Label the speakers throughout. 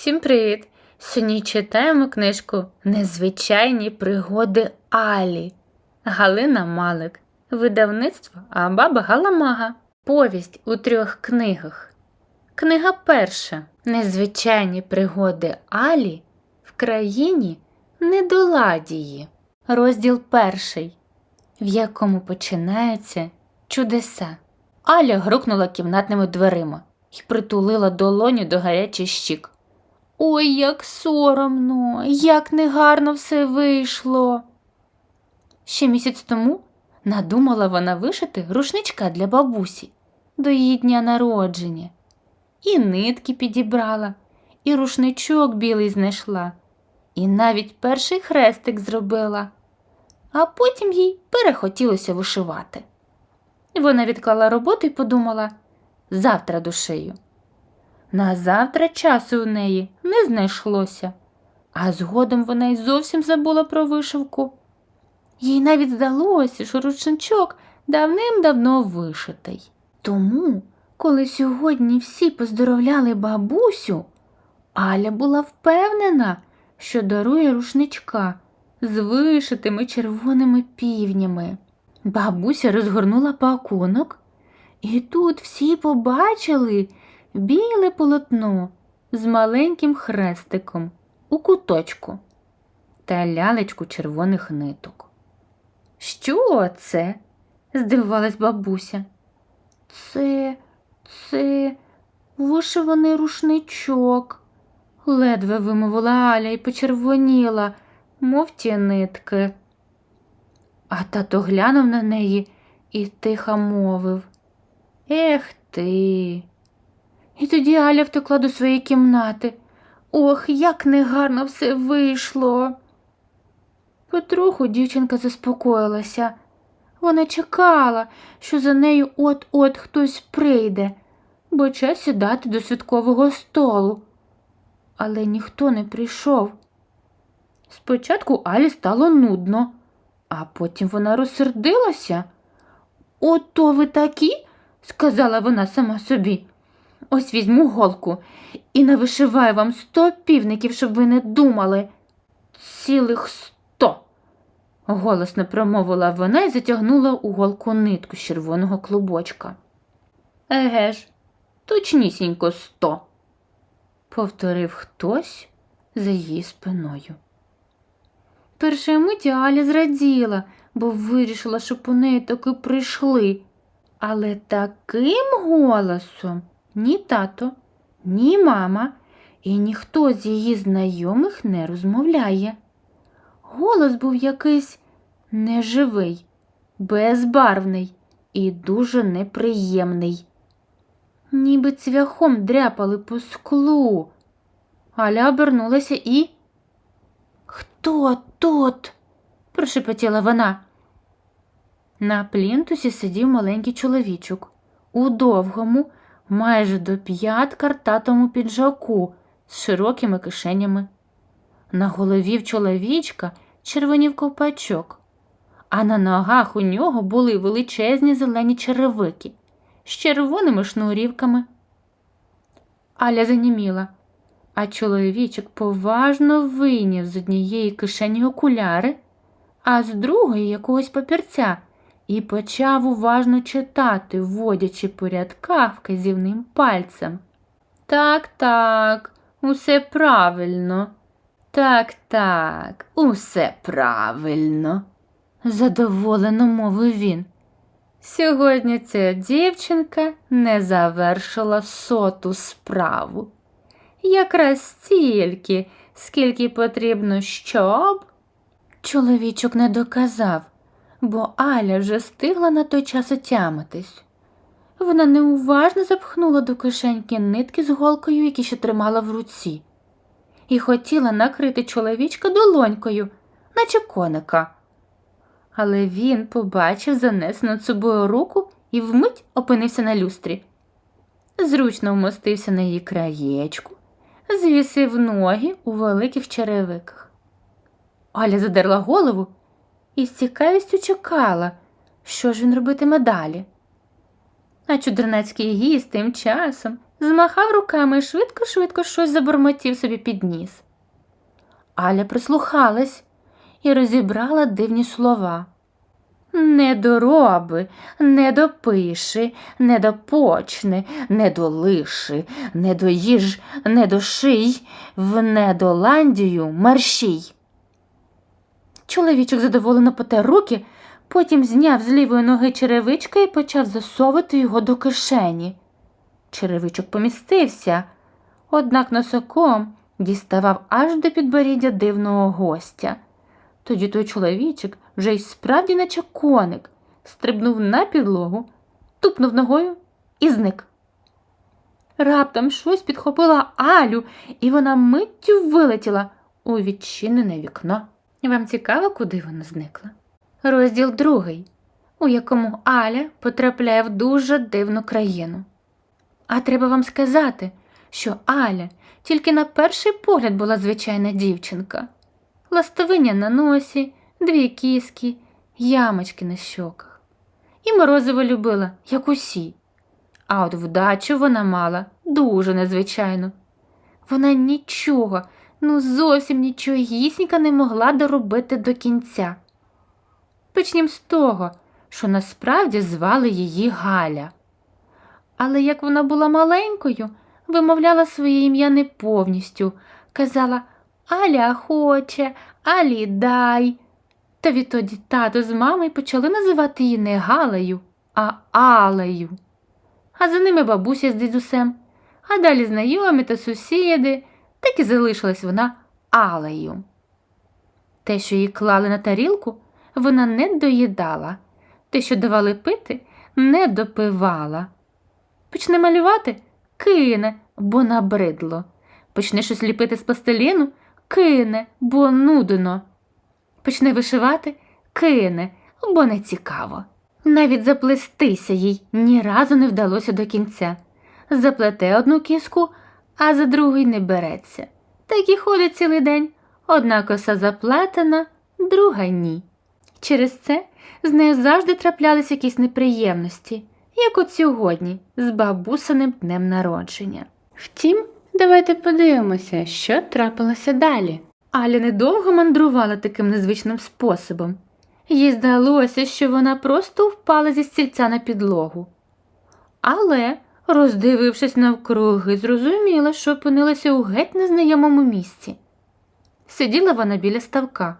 Speaker 1: Всім привіт! Сьогодні читаємо книжку Незвичайні пригоди Алі. Галина Малик. Видавництво Абаба Галамага. Повість у трьох книгах. Книга перша. Незвичайні пригоди Алі в країні Недоладії. Розділ перший, в якому починаються чудеса. Аля грукнула кімнатними дверима і притулила долоню до гарячих щік. Ой, як соромно, як негарно все вийшло. Ще місяць тому надумала вона вишити рушничка для бабусі до її дня народження. І нитки підібрала, і рушничок білий знайшла, і навіть перший хрестик зробила, а потім їй перехотілося вишивати. Вона відклала роботу і подумала завтра душею. На завтра часу у неї не знайшлося, а згодом вона й зовсім забула про вишивку. Їй навіть здалося, що рушничок давним-давно вишитий. Тому, коли сьогодні всі поздоровляли бабусю, Аля була впевнена, що дарує рушничка з вишитими червоними півнями. Бабуся розгорнула пакунок, і тут всі побачили біле полотно з маленьким хрестиком у куточку та лялечку червоних ниток. Що це? здивувалась бабуся. Це, це вишиваний рушничок, ледве вимовила Аля і почервоніла, мов ті нитки. А тато глянув на неї і тихо мовив Ех ти. І тоді Аля втекла до своєї кімнати. Ох, як негарно все вийшло. Потроху дівчинка заспокоїлася. Вона чекала, що за нею от-от хтось прийде, бо час сідати до святкового столу. Але ніхто не прийшов. Спочатку Алі стало нудно, а потім вона розсердилася. Ото ви такі, сказала вона сама собі. Ось візьму голку і навишиваю вам сто півників, щоб ви не думали. Цілих сто. голосно промовила вона і затягнула у голку нитку з червоного клубочка. Еге ж, точнісінько сто, повторив хтось за її спиною. Першої миті Аля зраділа, бо вирішила, що по неї таки прийшли. Але таким голосом ні тато, ні мама і ніхто з її знайомих не розмовляє. Голос був якийсь неживий, безбарвний і дуже неприємний. Ніби цвяхом дряпали по склу. Аля обернулася і. Хто тут? прошепотіла вона. На плінтусі сидів маленький чоловічок у довгому, майже до п'ят картатому піджаку з широкими кишенями. На голові в чоловічка червонів ковпачок, а на ногах у нього були величезні зелені черевики з червоними шнурівками. Аля заніміла, а чоловічок поважно вийняв з однієї кишені окуляри, а з другої якогось папірця і почав уважно читати, вводячи по рядках вказівним пальцем. Так, так, усе правильно. Так, так, усе правильно, задоволено мовив він. Сьогодні ця дівчинка не завершила соту справу. Якраз стільки, скільки потрібно, щоб. Чоловічок не доказав, бо Аля вже встигла на той час отямитись. Вона неуважно запхнула до кишеньки нитки з голкою, які ще тримала в руці, і хотіла накрити чоловічка долонькою, наче коника. Але він побачив занесену над собою руку і вмить опинився на люстрі. Зручно вмостився на її краєчку, звісив ноги у великих черевиках. Аля задерла голову і з цікавістю чекала, що ж він робитиме далі. А чудернацький гість тим часом змахав руками і швидко-швидко щось забормотів собі під ніс. Аля прислухалась і розібрала дивні слова. Не дороби, не допиши, не допочни, не долиши, не доїж, не доший, в недоландію мерщій. Чоловічок задоволено потер руки, потім зняв з лівої ноги черевичка і почав засовувати його до кишені. Черевичок помістився, однак носоком діставав аж до підборіддя дивного гостя. Тоді той чоловічок, вже й справді наче коник, стрибнув на підлогу, тупнув ногою і зник. Раптом щось підхопило Алю, і вона миттю вилетіла у відчинене вікно. Вам цікаво, куди вона зникла? Розділ другий, у якому Аля потрапляє в дуже дивну країну. А треба вам сказати, що Аля тільки на перший погляд була звичайна дівчинка. Ластовиня на носі, дві кіски, ямочки на щоках. І морозиво любила, як усі. А от вдачу вона мала дуже незвичайну. Вона нічого, ну зовсім нічогісінька не могла доробити до кінця. Почнім з того, що насправді звали її Галя. Але як вона була маленькою, вимовляла своє ім'я не повністю, казала Аля хоче, Алі дай. Та відтоді тато з мамою почали називати її не Галею, а Алею. А за ними бабуся з дідусем, а далі знайомі та сусіди, так і залишилась вона Алею. Те, що їй клали на тарілку, вона не доїдала, те, що давали пити, не допивала. Почне малювати кине, бо набридло. Почне щось ліпити з пластиліну кине, бо нудно. Почне вишивати кине, бо не цікаво. Навіть заплестися їй ні разу не вдалося до кінця. Заплете одну кіску, а за другий не береться. Так і ходить цілий день. Одна коса заплетена, друга ні. Через це з нею завжди траплялись якісь неприємності, як от сьогодні, з бабусиним днем народження. Втім, давайте подивимося, що трапилося далі. Аля недовго мандрувала таким незвичним способом. Їй здалося, що вона просто впала зі стільця на підлогу. Але, роздивившись навкруги, зрозуміла, що опинилася у геть незнайомому місці. Сиділа вона біля ставка.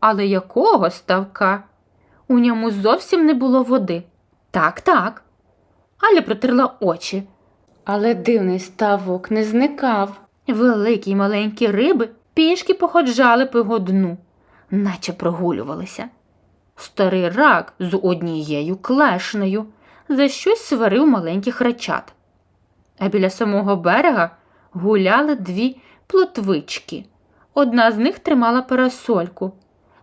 Speaker 1: Але якого ставка? У ньому зовсім не було води. Так, так. Аля протерла очі. Але дивний ставок не зникав. Великі й маленькі риби пішки походжали по його дну, наче прогулювалися. Старий рак з однією клешнею за щось сварив маленьких рачат. А біля самого берега гуляли дві плотвички. Одна з них тримала парасольку.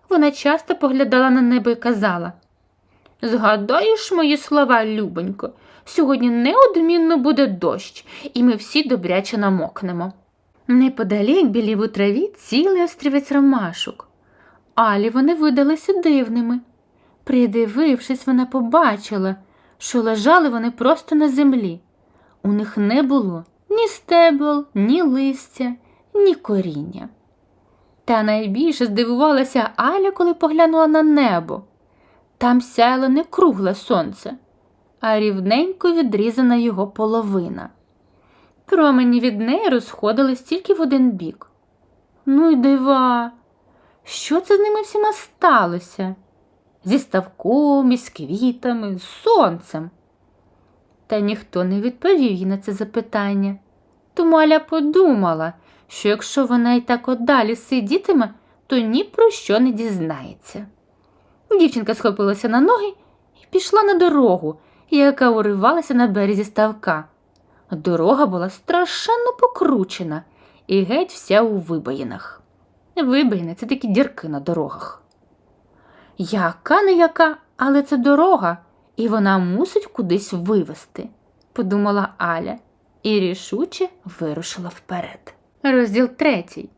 Speaker 1: Вона часто поглядала на небо і казала Згадаєш мої слова, любонько, сьогодні неодмінно буде дощ, і ми всі добряче намокнемо. Неподалік білів у траві цілий острівець ромашок. Алі вони видалися дивними. Придивившись, вона побачила, що лежали вони просто на землі. У них не було ні стебел, ні листя, ні коріння. Та найбільше здивувалася Аля, коли поглянула на небо. Там сяяло не кругле сонце, а рівненько відрізана його половина. Промені від неї розходились тільки в один бік. Ну й дива, що це з ними всіма сталося? Зі ставком, із квітами, з сонцем. Та ніхто не відповів їй на це запитання. Тому Аля подумала, що якщо вона і так от далі сидітиме, то ні про що не дізнається. Дівчинка схопилася на ноги і пішла на дорогу, яка уривалася на березі ставка. Дорога була страшенно покручена і геть вся у вибоїнах. Вибоїни це такі дірки на дорогах. Яка не яка, але це дорога, і вона мусить кудись вивести, подумала Аля і рішуче вирушила вперед. Розділ третій,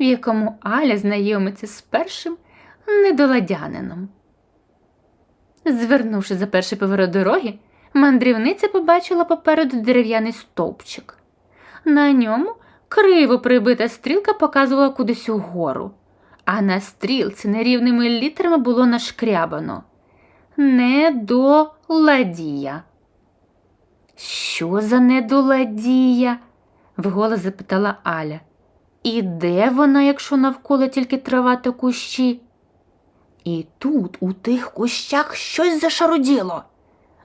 Speaker 1: в якому Аля знайомиться з першим недоладянином. Звернувши за перший поворот дороги, мандрівниця побачила попереду дерев'яний стовпчик. На ньому криво прибита стрілка показувала кудись угору, а на стрілці нерівними літерами було нашкрябано Недоладія. Що за недоладія? вголос запитала Аля. І де вона, якщо навколо тільки трава та кущі? І тут у тих кущах щось зашаруділо.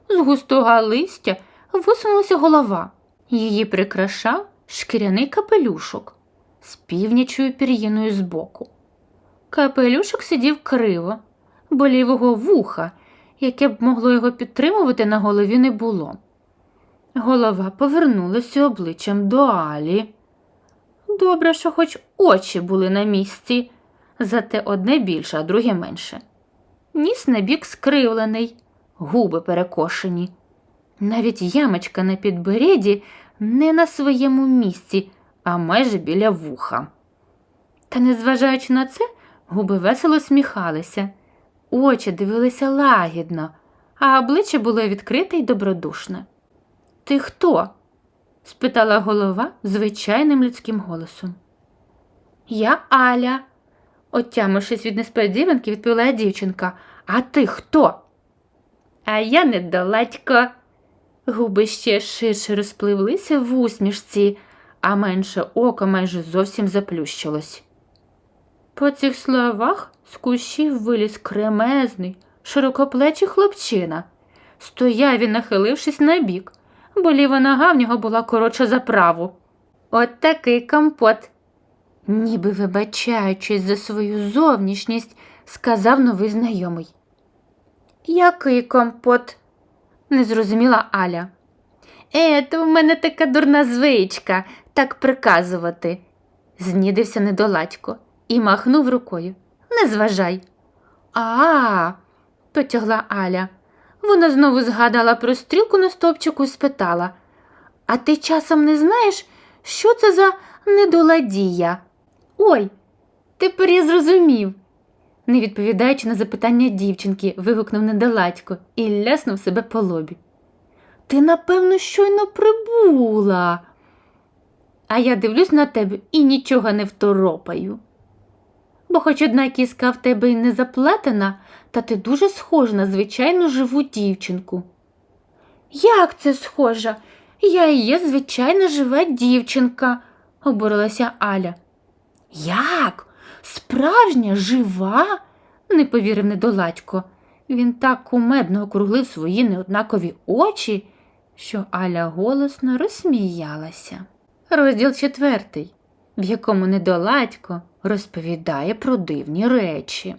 Speaker 1: З густого листя висунулася голова. Її прикрашав шкіряний капелюшок з півнячою пір'їною збоку. Капелюшок сидів криво, бо лівого вуха, яке б могло його підтримувати, на голові не було. Голова повернулася обличчям до Алі. Добре, що хоч очі були на місці, зате одне більше, а друге менше. Ніс набік скривлений, губи перекошені. Навіть ямочка на підборіді не на своєму місці, а майже біля вуха. Та, незважаючи на це, губи весело сміхалися, очі дивилися лагідно, а обличчя було відкрите й добродушне. Ти хто? спитала голова звичайним людським голосом. Я Аля, отямившись від несподіванки, відповіла дівчинка. А ти хто? А я недоладько. Губи ще ширше розпливлися в усмішці, а менше око майже зовсім заплющилось. По цих словах з кущів виліз кремезний, широкоплечий хлопчина. Стояв він, нахилившись на бік, бо ліва нога в нього була коротша за праву. От такий компот. Ніби вибачаючись за свою зовнішність, сказав новий знайомий. Який компот? не зрозуміла Аля. Е, то в мене така дурна звичка так приказувати, знідився недоладько і махнув рукою. Не зважай. А, потягла Аля. Вона знову згадала про стрілку на стовпчику і спитала А ти часом не знаєш, що це за недоладія? Ой, тепер я зрозумів. Не відповідаючи на запитання дівчинки, вигукнув недоладько і ляснув себе по лобі. Ти, напевно, щойно прибула. А я дивлюсь на тебе і нічого не второпаю. Бо хоч одна кіска в тебе й не заплетена, та ти дуже схожа на звичайну живу дівчинку. Як це схожа? Я і є звичайна жива дівчинка, обурилася Аля. Як? Справжня, жива? не повірив недоладько. Він так кумедно округлив свої неоднакові очі, що Аля голосно розсміялася. Розділ четвертий, в якому недоладько розповідає про дивні речі.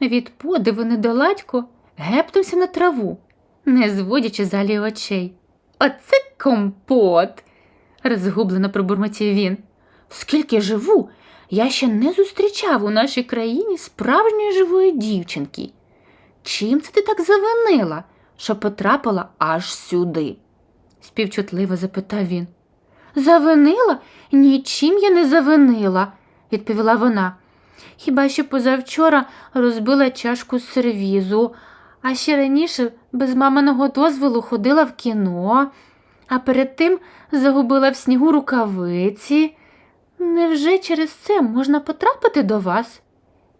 Speaker 1: Від подиву недоладько гепнувся на траву, не зводячи залі очей. Оце компот, розгублено пробурмотів він. Скільки живу, я ще не зустрічав у нашій країні справжньої живої дівчинки. Чим це ти так завинила, що потрапила аж сюди? співчутливо запитав він. Завинила? Нічим я не завинила, відповіла вона. Хіба що позавчора розбила чашку сервізу, а ще раніше без маминого дозволу ходила в кіно, а перед тим загубила в снігу рукавиці. Невже через це можна потрапити до вас?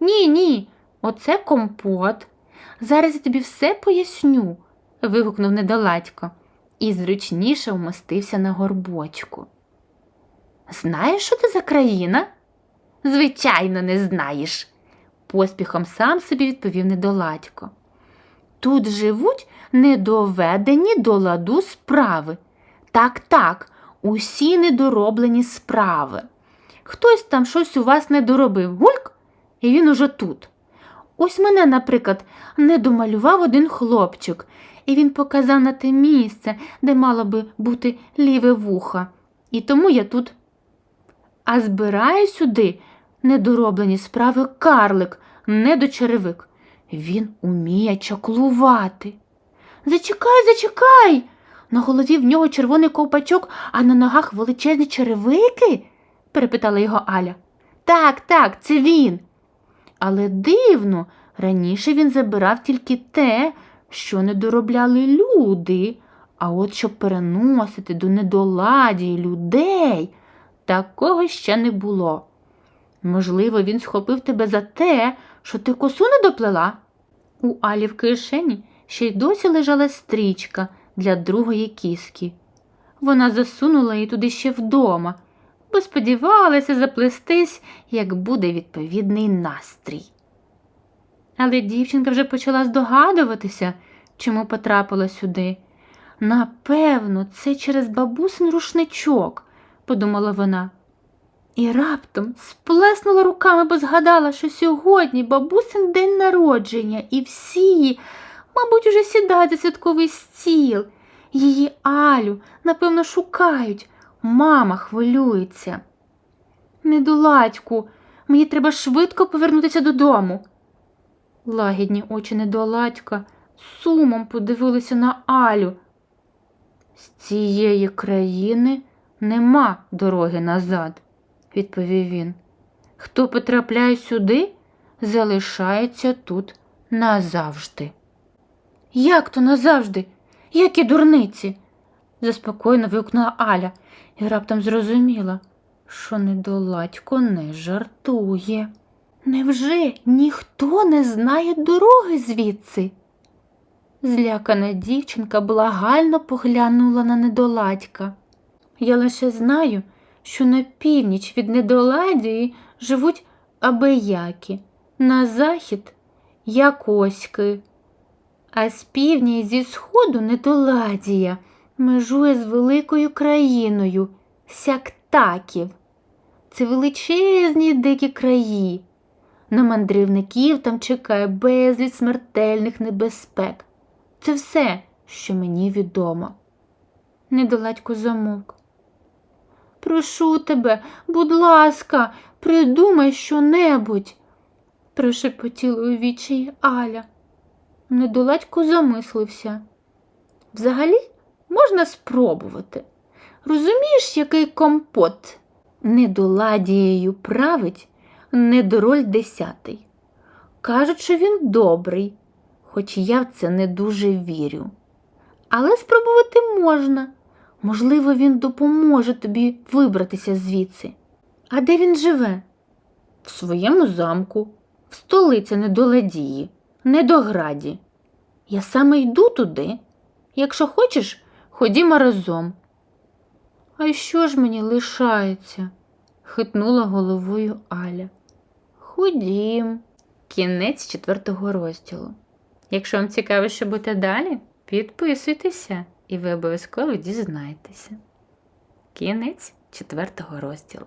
Speaker 1: Ні, ні, оце компот. Зараз я тобі все поясню, вигукнув недоладько і зручніше вмостився на горбочку. Знаєш, що це за країна? Звичайно, не знаєш, поспіхом сам собі відповів недоладько. Тут живуть недоведені до ладу справи. Так, так, усі недороблені справи. Хтось там щось у вас не доробив, гульк, і він уже тут. Ось мене, наприклад, не домалював один хлопчик, і він показав на те місце, де мало би бути ліве вухо. І тому я тут. А збирає сюди недороблені справи карлик, недочеревик. Він уміє чаклувати. Зачекай, зачекай. На голові в нього червоний ковпачок, а на ногах величезні черевики? перепитала його Аля. Так, так, це він. Але дивно, раніше він забирав тільки те, що не доробляли люди, А от щоб переносити до недоладії людей, такого ще не було. Можливо, він схопив тебе за те, що ти косу не доплела. У Алі в кишені ще й досі лежала стрічка для другої кіски. Вона засунула її туди ще вдома, бо сподівалася заплестись, як буде відповідний настрій. Але дівчинка вже почала здогадуватися, чому потрапила сюди. Напевно, це через бабусин рушничок, подумала вона. І раптом сплеснула руками, бо згадала, що сьогодні бабусин день народження, і всі, мабуть, уже сідають за святковий стіл. Її Алю, напевно, шукають. Мама хвилюється. Недоладьку, мені треба швидко повернутися додому. Лагідні очі недоладька сумом подивилися на Алю. З цієї країни нема дороги назад, відповів він. Хто потрапляє сюди, залишається тут назавжди. Як то назавжди? Які дурниці? заспокоєно вигукнула Аля і раптом зрозуміла, що недоладько не жартує. Невже ніхто не знає дороги звідси? Злякана дівчинка благально поглянула на недоладька. Я лише знаю, що на північ від недоладії живуть абияки, на захід якоськи, а з півдня і зі сходу недоладія межує з великою країною сяктаків. Це величезні дикі краї. На мандрівників там чекає безліч смертельних небезпек. Це все, що мені відомо. Недоладько замовк. Прошу тебе, будь ласка, придумай щонебудь, прошепотіла у відчаї Аля. Недоладько замислився. Взагалі можна спробувати. Розумієш, який компот недоладією править недороль десятий. Кажуть, що він добрий, хоч я в це не дуже вірю. Але спробувати можна. Можливо, він допоможе тобі вибратися звідси. А де він живе? В своєму замку, в столиці недоладії, недограді. Я саме йду туди. Якщо хочеш, ходімо разом. А що ж мені лишається? хитнула головою Аля. Ходім. Кінець четвертого розділу. Якщо вам цікаво, що буде далі, підписуйтеся і ви обов'язково дізнаєтеся. Кінець четвертого розділу.